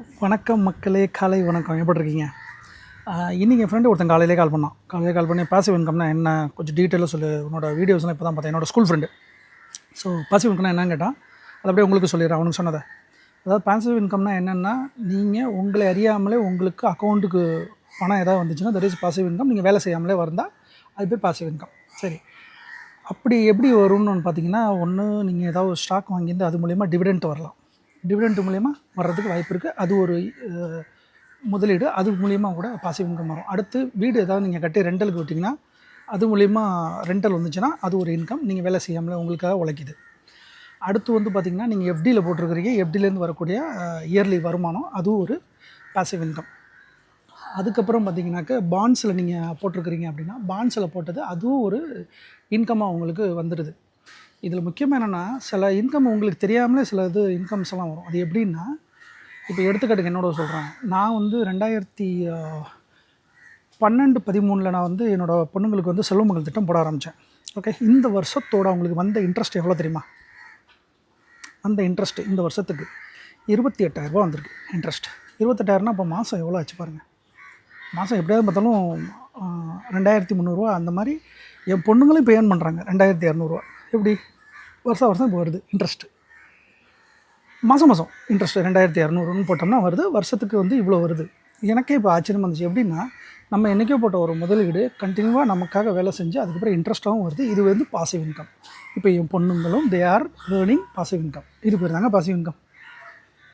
வணக்கம் மக்களே காலை வணக்கம். எப்படி இருக்கீங்க? இன்றைக்கி இன்னைக்கு என் ஃப்ரெண்டு ஒருத்தன் காலையிலே கால் பண்ணான். காலையிலே கால் பண்ணி பாசிவ் இன்கம்னா என்ன கொஞ்சம் டீட்டெயிலாக சொல்லு. உன்னோட வீடியோஸ்லாம் இப்போ தான் பார்த்தேன். என்னோட ஸ்கூல் ஃப்ரெண்டு ஸோ பாசிவ் இன்கம்னா என்னன்னு கேட்டான். அது அப்படியே உங்களுக்கு சொல்லிடுறேன். அவனுக்கு சொன்னதை. அதாவது பாசிவ் இன்கம்னா என்னென்னா நீங்கள் உங்களை அறியாமலே உங்களுக்கு அக்கௌண்ட்டுக்கு பணம் ஏதாவது வந்துச்சுன்னா தட் இஸ் பாசிவ் இன்கம் நீங்கள் வேலை செய்யாமலே வந்தால் அது பேர் பாசிவ் இன்கம் சரி. அப்படி எப்படி வரும்னு ஒன்று பார்த்தீங்கன்னா ஒன்று நீங்கள் ஏதாவது ஸ்டாக் வாங்கியிருந்து அது மூலிமா டிவிடெண்ட் வரலாம். டிவிடெண்ட் மூலயமா வர்றதுக்கு வாய்ப்பு இருக்குது அது ஒரு முதலீடு. அது மூலயமா கூட பாசிவ் இன்கம் வரும். அடுத்து வீடு ஏதாவது நீங்கள் கட்டி ரெண்டலுக்கு விட்டிங்கன்னா அது மூலயமா ரெண்டல் வந்துச்சுன்னா அது ஒரு இன்கம் நீங்கள் வேலை செய்யாமல் உங்களுக்காக உழைக்குது. அடுத்து வந்து பார்த்திங்கன்னா நீங்கள் எஃப்டியில் போட்டிருக்கிறீங்க. எஃப்டிலேருந்து வரக்கூடிய இயர்லி வருமானம் அதுவும் ஒரு பாசிவ் இன்கம் அதுக்கப்புறம் பார்த்தீங்கன்னாக்க பாண்ட்ஸில் நீங்கள் போட்டிருக்கிறீங்க அப்படின்னா பாண்ட்ஸில் போட்டது அதுவும் ஒரு இன்கமாக உங்களுக்கு வந்துடுது. இதில் முக்கியமாக என்னென்னா சில இன்கம் உங்களுக்கு தெரியாமலே சில இது இன்கம்ஸ் எல்லாம் வரும். அது எப்படின்னா இப்போ எடுத்துக்காட்டுக்கு என்னோட சொல்கிறேன் நான் வந்து ரெண்டாயிரத்தி பன்னெண்டு பதிமூணில் நான் வந்து என்னோடய பொண்ணுங்களுக்கு வந்து செல்வமகள் திட்டம் போட ஆரம்பித்தேன் ஓகே இந்த வருஷத்தோட அவங்களுக்கு வந்த இன்ட்ரெஸ்ட் எவ்வளோ தெரியுமா? அந்த இன்ட்ரெஸ்ட் இந்த வருஷத்துக்கு இருபத்தி எட்டாயிரரூபா வந்திருக்கு இன்ட்ரெஸ்ட் இருபத்தெட்டாயிரம்னா இப்போ மாதம் எவ்வளோ ஆச்சு பாருங்கள் மாதம் எப்படியாவது பார்த்தாலும் ரெண்டாயிரத்தி முந்நூறுரூவா அந்த மாதிரி என் பொண்ணுங்களும் இப்போ ஏர்ன் பண்ணுறாங்க ரெண்டாயிரத்தி இரநூறுவா எப்படி? வருஷம் வருஷம் இப்போ வருது இன்ட்ரெஸ்ட்டு மாதம் மாதம் இன்ட்ரெஸ்ட் ரெண்டாயிரத்தி இரநூறுன்னு போட்டோம்னா வருது. வருஷத்துக்கு வந்து இவ்வளோ வருது. எனக்கே இப்போ ஆச்சரியமாக இருந்துச்சு எப்படின்னா நம்ம என்றைக்கோ போட்ட ஒரு முதலீடு கண்டினியூவாக நமக்காக வேலை செஞ்சு அதுக்கப்புறம் இன்ட்ரெஸ்ட்டாகவும் வருது. இது வந்து பாசிவ் இன்கம் இப்போ என் பொண்ணுங்களும் they are earning passive income இது பேர் தாங்க பாசிவ் இன்கம்